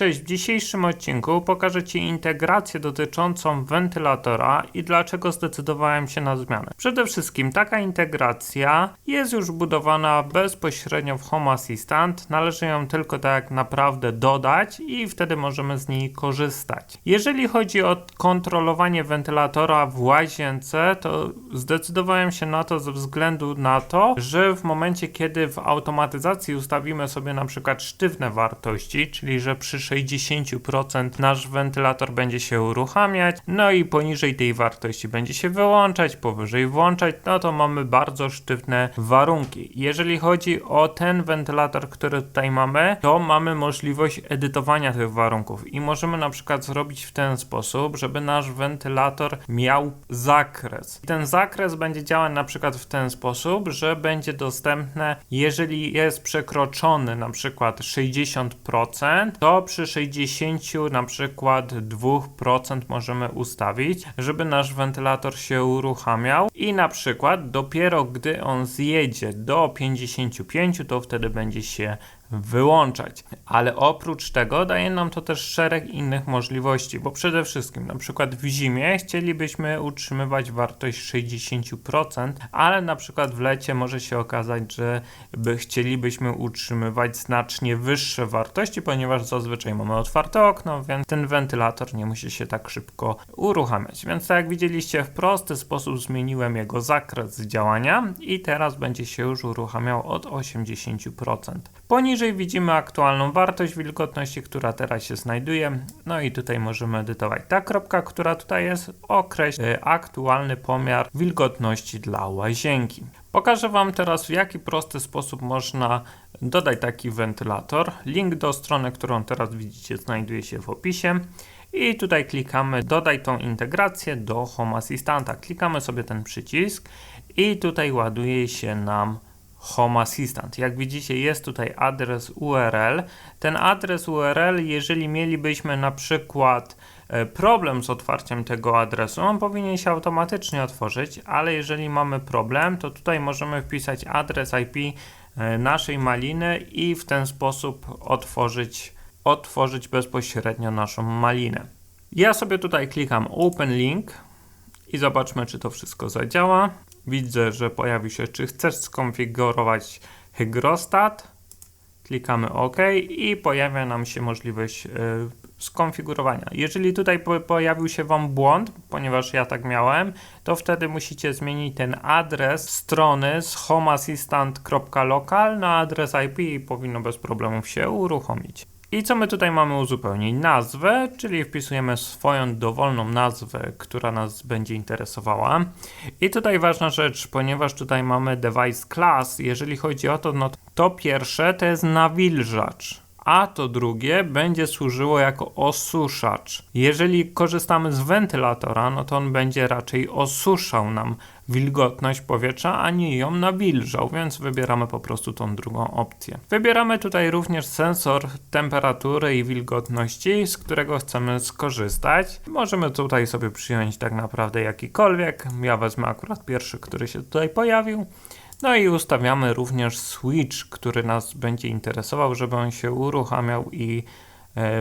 Cześć, w dzisiejszym odcinku pokażę Ci integrację dotyczącą wentylatora i dlaczego zdecydowałem się na zmianę. Przede wszystkim taka integracja jest już budowana bezpośrednio w Home Assistant, należy ją tylko tak naprawdę dodać i wtedy możemy z niej korzystać. Jeżeli chodzi o kontrolowanie wentylatora w łazience, to zdecydowałem się na to ze względu na to, że w momencie kiedy w automatyzacji ustawimy sobie na przykład sztywne wartości, czyli że przy 60% nasz wentylator będzie się uruchamiać, no i poniżej tej wartości będzie się wyłączać, powyżej włączać, no to mamy bardzo sztywne warunki. Jeżeli chodzi o ten wentylator, który tutaj mamy, to mamy możliwość edytowania tych warunków i możemy na przykład zrobić w ten sposób, żeby nasz wentylator miał zakres. Ten zakres będzie działać na przykład w ten sposób, że będzie dostępne, jeżeli jest przekroczony na przykład 60%, to przy 60 na przykład 2% możemy ustawić, żeby nasz wentylator się uruchamiał. I na przykład dopiero gdy on zjedzie do 55, to wtedy będzie się wyłączać. Ale oprócz tego daje nam to też szereg innych możliwości, bo przede wszystkim na przykład w zimie chcielibyśmy utrzymywać wartość 60%, ale na przykład w lecie może się okazać, że by chcielibyśmy utrzymywać znacznie wyższe wartości, ponieważ zazwyczaj mamy otwarte okno, więc ten wentylator nie musi się tak szybko uruchamiać. Więc tak jak widzieliście, w prosty sposób zmieniłem jego zakres działania i teraz będzie się już uruchamiał od 80%. Poniżej widzimy aktualną wartość wilgotności, która teraz się znajduje. No i tutaj możemy edytować. Ta kropka, która tutaj jest, określa aktualny pomiar wilgotności dla łazienki. Pokażę Wam teraz, w jaki prosty sposób można dodać taki wentylator. Link do strony, którą teraz widzicie, znajduje się w opisie. I tutaj klikamy dodaj tą integrację do Home Assistanta. Klikamy sobie ten przycisk i tutaj ładuje się nam Home Assistant. Jak widzicie, jest tutaj adres URL. Ten adres URL, jeżeli mielibyśmy na przykład e, problem z otwarciem tego adresu, on powinien się automatycznie otworzyć, ale jeżeli mamy problem, to tutaj możemy wpisać adres IP e, naszej maliny i w ten sposób otworzyć, otworzyć bezpośrednio naszą malinę. Ja sobie tutaj klikam Open Link i zobaczmy, czy to wszystko zadziała. Widzę, że pojawi się, czy chcesz skonfigurować hygrostat. Klikamy OK i pojawia nam się możliwość y, skonfigurowania. Jeżeli tutaj po, pojawił się Wam błąd, ponieważ ja tak miałem, to wtedy musicie zmienić ten adres strony z homeassistant.local na adres IP i powinno bez problemów się uruchomić. I co my tutaj mamy uzupełnić? Nazwę, czyli wpisujemy swoją dowolną nazwę, która nas będzie interesowała. I tutaj ważna rzecz, ponieważ tutaj mamy device class, jeżeli chodzi o to, no to pierwsze to jest nawilżacz a to drugie będzie służyło jako osuszacz. Jeżeli korzystamy z wentylatora, no to on będzie raczej osuszał nam wilgotność powietrza, a nie ją nawilżał, więc wybieramy po prostu tą drugą opcję. Wybieramy tutaj również sensor temperatury i wilgotności, z którego chcemy skorzystać. Możemy tutaj sobie przyjąć tak naprawdę jakikolwiek. Ja wezmę akurat pierwszy, który się tutaj pojawił. No i ustawiamy również switch, który nas będzie interesował, żeby on się uruchamiał i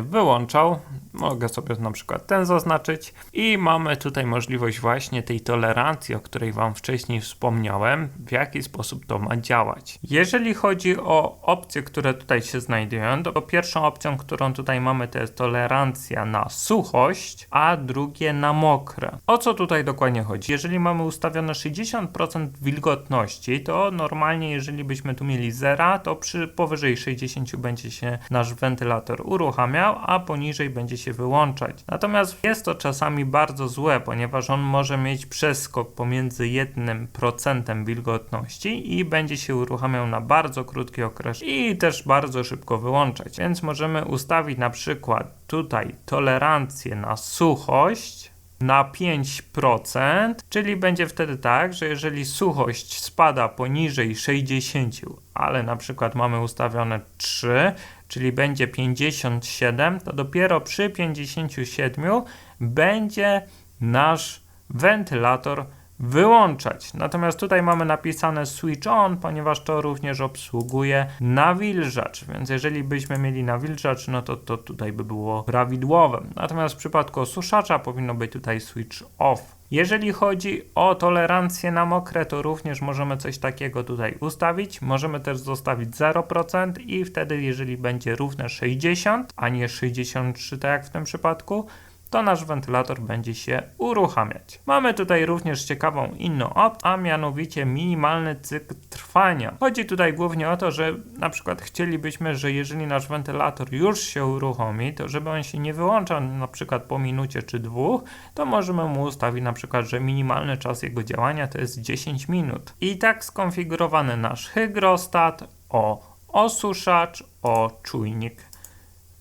wyłączał. Mogę sobie na przykład ten zaznaczyć i mamy tutaj możliwość właśnie tej tolerancji, o której Wam wcześniej wspomniałem, w jaki sposób to ma działać. Jeżeli chodzi o opcje, które tutaj się znajdują, to pierwszą opcją, którą tutaj mamy, to jest tolerancja na suchość, a drugie na mokre. O co tutaj dokładnie chodzi? Jeżeli mamy ustawione 60% wilgotności, to normalnie jeżeli byśmy tu mieli zera, to przy powyżej 60 będzie się nasz wentylator uruchamiał uruchamiał, a poniżej będzie się wyłączać. Natomiast jest to czasami bardzo złe, ponieważ on może mieć przeskok pomiędzy 1% wilgotności i będzie się uruchamiał na bardzo krótki okres i też bardzo szybko wyłączać. Więc możemy ustawić na przykład tutaj tolerancję na suchość na 5%, czyli będzie wtedy tak, że jeżeli suchość spada poniżej 60, ale na przykład mamy ustawione 3, czyli będzie 57, to dopiero przy 57 będzie nasz wentylator wyłączać. Natomiast tutaj mamy napisane switch on, ponieważ to również obsługuje nawilżacz, więc jeżeli byśmy mieli nawilżacz, no to to tutaj by było prawidłowe. Natomiast w przypadku osuszacza powinno być tutaj switch off. Jeżeli chodzi o tolerancję na mokre, to również możemy coś takiego tutaj ustawić. Możemy też zostawić 0% i wtedy, jeżeli będzie równe 60, a nie 63, tak jak w tym przypadku, to nasz wentylator będzie się uruchamiać. Mamy tutaj również ciekawą inną opcję, a mianowicie minimalny cykl trwania. Chodzi tutaj głównie o to, że na przykład chcielibyśmy, że jeżeli nasz wentylator już się uruchomi, to żeby on się nie wyłączał na przykład po minucie czy dwóch, to możemy mu ustawić na przykład, że minimalny czas jego działania to jest 10 minut. I tak skonfigurowany nasz hygrostat o osuszacz, o czujnik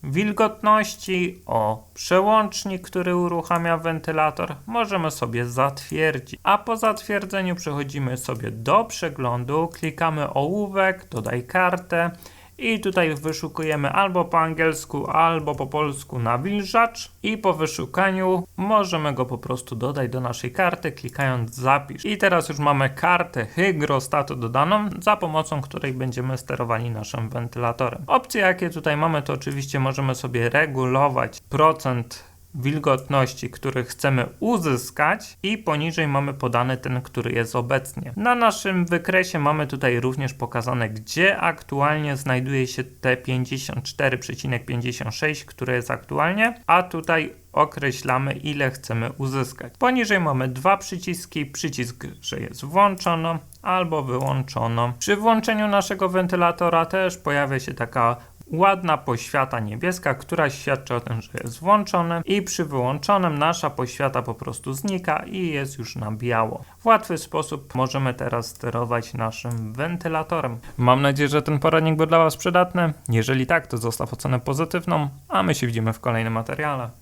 wilgotności, o przełącznik, który uruchamia wentylator, możemy sobie zatwierdzić. A po zatwierdzeniu przechodzimy sobie do przeglądu, klikamy ołówek, dodaj kartę i tutaj wyszukujemy albo po angielsku, albo po polsku nawilżacz i po wyszukaniu możemy go po prostu dodać do naszej karty, klikając zapisz. I teraz już mamy kartę hygrostatu dodaną, za pomocą której będziemy sterowali naszym wentylatorem. Opcje jakie tutaj mamy to oczywiście możemy sobie regulować procent wilgotności, który chcemy uzyskać i poniżej mamy podany ten, który jest obecnie. Na naszym wykresie mamy tutaj również pokazane, gdzie aktualnie znajduje się te 54,56, które jest aktualnie, a tutaj określamy ile chcemy uzyskać. Poniżej mamy dwa przyciski, przycisk, że jest włączono albo wyłączono. Przy włączeniu naszego wentylatora też pojawia się taka ładna poświata niebieska, która świadczy o tym, że jest włączone i przy wyłączonym nasza poświata po prostu znika i jest już na biało. W łatwy sposób możemy teraz sterować naszym wentylatorem. Mam nadzieję, że ten poradnik był dla Was przydatny. Jeżeli tak, to zostaw ocenę pozytywną, a my się widzimy w kolejnym materiale.